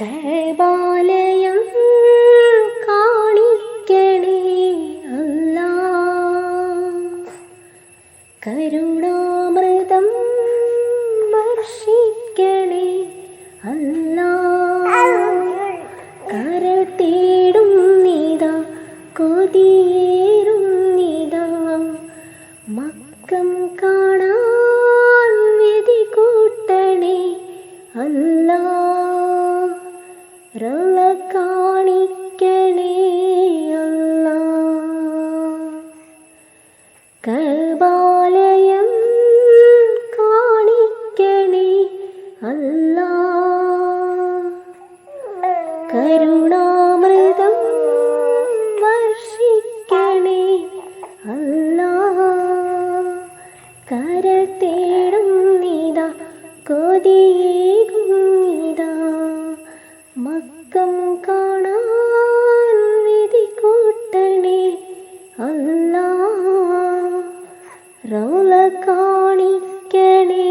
കൈബാലയം കാണിക്കണേ അല്ല. കരുണാമൃതം വർഷിക്കണേ അല്ല. കര തേടും നീതാ കൊതിയേറും നീതാ. മക്കം കാണാൻ വിധി കൂട്ടണേ അല്ലാ. റള കാണിക്കണേ കൽബാലയം കാണിക്കണേ അല്ല. കരുണാമൃതം മക്കം കാണാൻ വിധി കൂട്ടണേ. അല്ല റൗല കാണിക്കണേ.